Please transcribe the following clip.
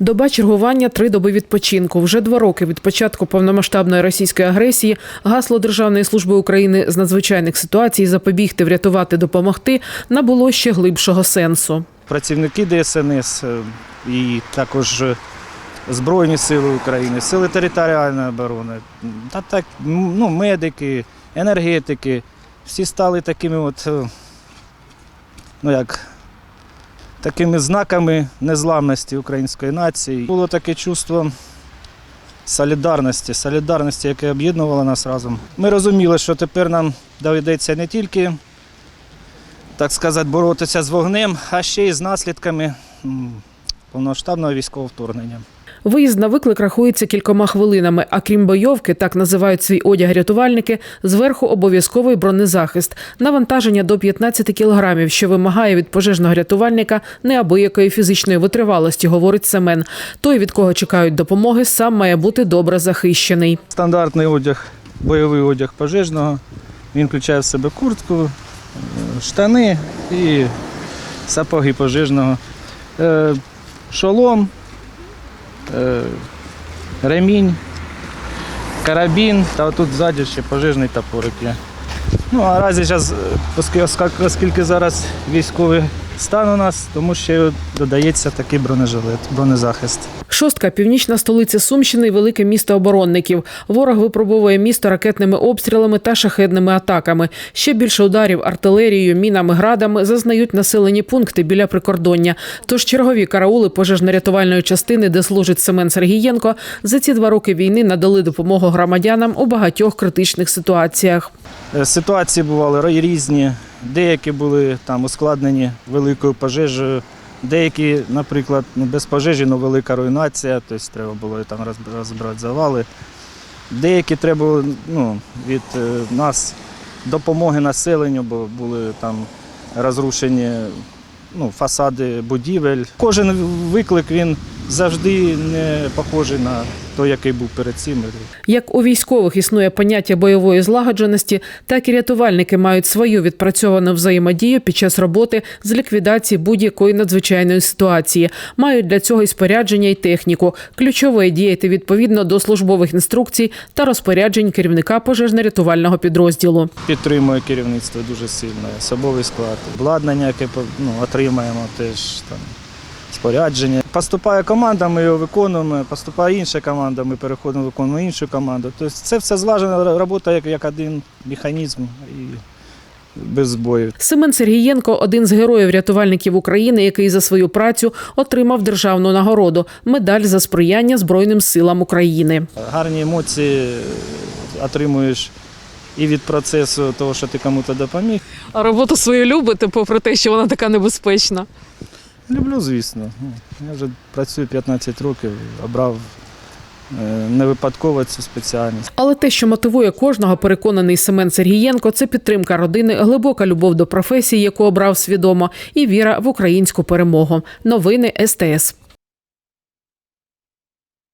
Доба чергування, три доби відпочинку. Вже два роки від початку повномасштабної російської агресії гасло Державної служби України з надзвичайних ситуацій запобігти, врятувати, допомогти набуло ще глибшого сенсу. працівники ДСНС е, і також Збройні Сили України, Сили територіальної оборони, та так, ну, медики, енергетики, всі стали такими от, е, ну як, такими знаками незламності української нації. Було таке чувство солідарності, солідарності, яке об'єднувало нас разом. Ми розуміли, що тепер нам доведеться не тільки так сказати, боротися з вогнем, а ще й з наслідками повноштабного військового вторгнення. Виїзд на виклик рахується кількома хвилинами. А крім бойовки, так називають свій одяг рятувальники. Зверху обов'язковий бронезахист, навантаження до 15 кілограмів, що вимагає від пожежного рятувальника неабиякої фізичної витривалості, говорить Семен. Той, від кого чекають допомоги, сам має бути добре захищений. Стандартний одяг, бойовий одяг пожежного. Він включає в себе куртку, е, штани і сапоги пожежного, Е, шолом, ремінь, карабін та тут ззаді ще пожежний топорик є. Ну, а разі зараз, оскільки зараз військовий стан у нас, тому ще додається такий бронежилет, бронезахист. Шостка північна столиця Сумщини, велике місто оборонників. Ворог випробовує місто ракетними обстрілами та шахедними атаками. Ще більше ударів артилерією, мінами, градами зазнають населені пункти біля прикордоння. Тож чергові караули пожежно-рятувальної частини, де служить Семен Сергієнко, за ці два роки війни надали допомогу громадянам у багатьох критичних ситуаціях. Е, Ситуації бували різні. Деякі були там ускладнені великою пожежею, деякі, наприклад, ну, без пожежі, але велика руйнація, тобто треба було там роз- розбирати завали. Деякі треба ну, від е, нас допомоги населенню, бо були там розрушені ну, фасади будівель. Кожен виклик він завжди не похожий на той, який був перед цим. Як у військових існує поняття бойової злагодженості, так і рятувальники мають свою відпрацьовану взаємодію під час роботи з ліквідації будь-якої надзвичайної ситуації. Мають для цього і спорядження і техніку. Ключове діяти відповідно до службових інструкцій та розпоряджень керівника пожежно-рятувального підрозділу. Підтримує керівництво дуже сильно, особовий склад, обладнання, яке ну, отримаємо теж там. Спорядження. Поступає команда, ми його виконуємо, поступає інша команда, ми переходимо виконуємо іншу команду. Тобто це все злажена робота як, як один механізм і без збоїв. Семен Сергієнко один з героїв рятувальників України, який за свою працю отримав державну нагороду медаль за сприяння Збройним силам України. Гарні емоції отримуєш і від процесу того, що ти комусь допоміг. А роботу свою любите, попри те, що вона така небезпечна. Люблю, звісно. Ну, Я вже працюю 15 років, обрав е, не випадково цю спеціальність. Але те, що мотивує кожного, переконаний Семен Сергієнко, це підтримка родини, глибока любов до професії, яку обрав свідомо, і віра в українську перемогу. Новини СТС.